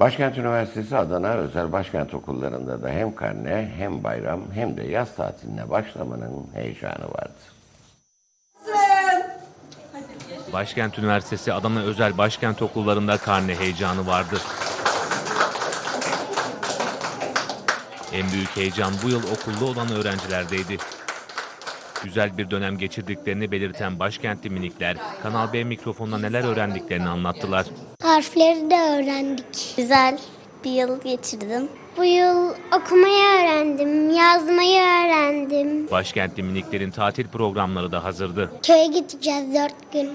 Başkent Üniversitesi Adana Özel Başkent Okullarında da hem karne hem bayram hem de yaz tatiline başlamanın heyecanı vardı. Başkent Üniversitesi Adana Özel Başkent Okullarında karne heyecanı vardı. En büyük heyecan bu yıl okulda olan öğrencilerdeydi. Güzel bir dönem geçirdiklerini belirten başkentli minikler, Kanal B mikrofonuna neler öğrendiklerini anlattılar. Harfleri de öğrendik. Güzel bir yıl geçirdim. Bu yıl okumayı öğrendim, yazmayı öğrendim. Başkentli miniklerin tatil programları da hazırdı. Köye gideceğiz dört gün.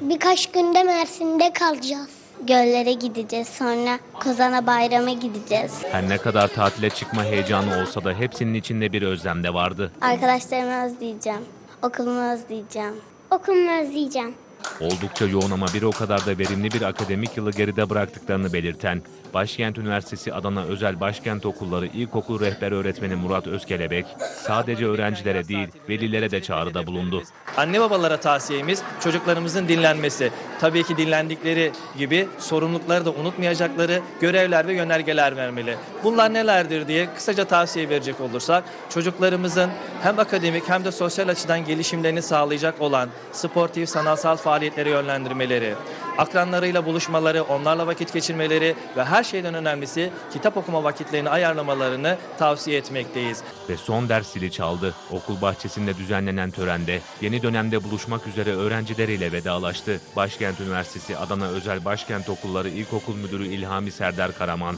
Birkaç günde Mersin'de kalacağız. Göllere gideceğiz, sonra Kozana Bayram'a gideceğiz. Her ne kadar tatile çıkma heyecanı olsa da hepsinin içinde bir özlem de vardı. Arkadaşlarımı özleyeceğim, okulumu özleyeceğim. Okulumu özleyeceğim. Oldukça yoğun ama bir o kadar da verimli bir akademik yılı geride bıraktıklarını belirten Başkent Üniversitesi Adana Özel Başkent Okulları İlkokul Rehber Öğretmeni Murat Özkelebek sadece öğrencilere değil velilere de çağrıda bulundu. Anne babalara tavsiyemiz çocuklarımızın dinlenmesi. Tabii ki dinlendikleri gibi sorumlulukları da unutmayacakları görevler ve yönergeler vermeli. Bunlar nelerdir diye kısaca tavsiye verecek olursak çocuklarımızın hem akademik hem de sosyal açıdan gelişimlerini sağlayacak olan sportif, sanatsal faaliyetlere yönlendirmeleri, akranlarıyla buluşmaları, onlarla vakit geçirmeleri ve her şeyden önemlisi kitap okuma vakitlerini ayarlamalarını tavsiye etmekteyiz. Ve son ders zili çaldı. Okul bahçesinde düzenlenen törende yeni dönemde buluşmak üzere öğrencileriyle vedalaştı. Başkent Üniversitesi Adana Özel Başkent Okulları İlkokul Müdürü İlhami Serdar Karaman.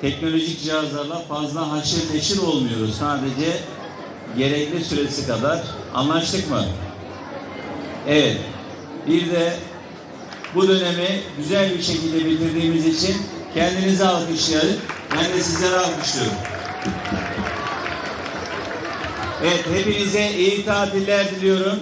teknolojik cihazlarla fazla haşır neşir olmuyoruz. Sadece gerekli süresi kadar. Anlaştık mı? Evet. Bir de bu dönemi güzel bir şekilde bitirdiğimiz için kendinizi alkışlayın. Ben de sizlere alkışlıyorum. Evet, hepinize iyi tatiller diliyorum.